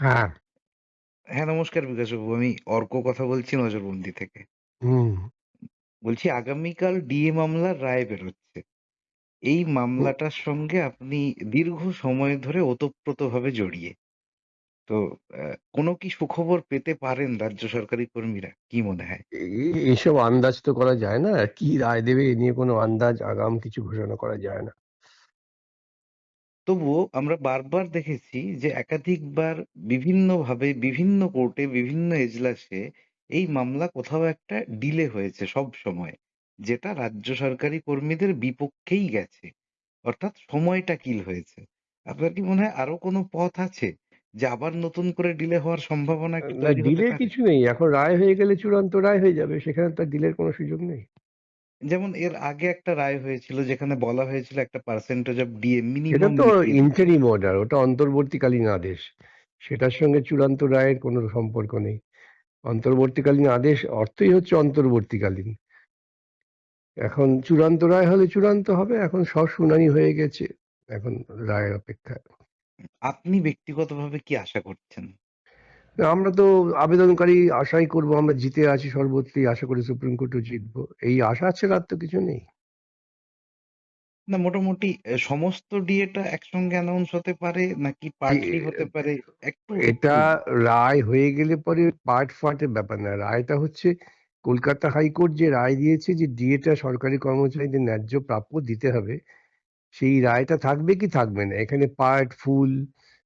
হ্যাঁ। হ্যাঁ, নমস্কার বিকাশবাবু। আমি অর্ক কথা বলছি নজরবন্দি থেকে। হুম। বলছি আগামীকাল ডিএ মামলার রায় বেরোচ্ছে। এই মামলাটার সঙ্গে আপনি দীর্ঘ সময় ধরে ওতপ্রোতভাবে জড়িয়ে। তো আ কোনো কি সুখবর পেতে পারেন রাজ্য সরকারি কর্মীরা? কি মনে হয়? এ এসব আন্দাজ তো করা যায় না। কি রায় দেবে এ নিয়ে কোনো আন্দাজ আগাম কিছু ঘোষণা করা যায় না। তবুও আমরা বারবার দেখেছি যে একাধিকবার বিভিন্নভাবে বিভিন্ন কোর্টে বিভিন্ন এজলাসে এই মামলা কোথাও একটা ডিলে হয়েছে সবসময়। যেটা রাজ্য সরকারি কর্মীদের বিপক্ষেই গেছে। অর্থাৎ সময়টা কিল হয়েছে। আপনার কি মনে হয় আরও কোনো পথ আছে? যে আবার নতুন করে ডিলে হওয়ার সম্ভাবনা তৈরি পারে? কিছু নেই। এখন রায় হয়ে গেলে চূড়ান্ত রায় হয়ে যাবে। সেখানে তো আর ডিলের কোনো সুযোগ নেই। যেমন এর আগে একটা রায় হয়েছিল যেখানে বলা হয়েছিল একটা পার্সেন্টেজ অফ ডিএ মিনিমাম তো। ইন্টারিম অর্ডার ওটা অন্তর্বর্তীকালীন আদেশ। সেটার সঙ্গে চূড়ান্ত রায়ের কোনো সম্পর্ক নেই। অন্তর্বর্তীকালীন আদেশ অর্থই হচ্ছে অন্তর্বর্তীকালীন। এখন চূড়ান্ত রায় হলে চূড়ান্ত হবে। এখন সব শুনানি হয়ে গেছে। এখন রায়ের অপেক্ষা। আপনি ব্যক্তিগতভাবে কি আশা করছেন? আমরা তো আবেদনকারী আশাই করব আমরা জিতে আছি সর্বত্রই আশা করি সুপ্রিম কোর্টেও জিতব। এই আশা ছাড়া আর তো কিছু নেই। না মোটামুটি সমস্ত ডিএটা একসঙ্গে অ্যানাউন্স হতে পারে নাকি পার্টলি হতে পারে? একটু এটা রায় হয়ে গেলে পরে পার্ট ফার্টের ব্যাপার না। রায়টা হচ্ছে কলকাতা হাইকোর্ট যে রায় দিয়েছে যে ডিএটা সরকারি কর্মচারীদের ন্যায্য প্রাপ্য দিতে হবে। সেই রায়টা থাকবে কি থাকবে না। এখানে পার্ট, ফুল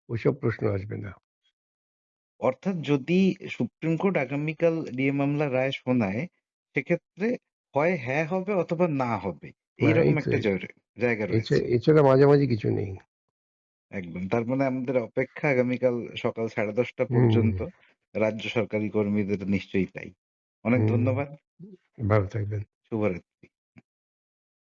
ওইসব প্রশ্ন আসবে না। অর্থাৎ যদি সুপ্রিম কোর্ট আগামীকাল ডিএ মামলার রায় শোনায়, সেক্ষেত্রে হয় হ্যাঁ হবে অথবা না হবে। এইরকম একটা জায়গা রয়েছে। এছাড়া মাঝামাঝি কিছু নেই। একদম। তার মানে আমাদের অপেক্ষা আগামীকাল সকাল সাড়ে দশটা পর্যন্ত রাজ্য সরকারি কর্মীদের নিশ্চয়ই তাই। অনেক ধন্যবাদ। ভালো থাকবেন। শুভরাত্রি।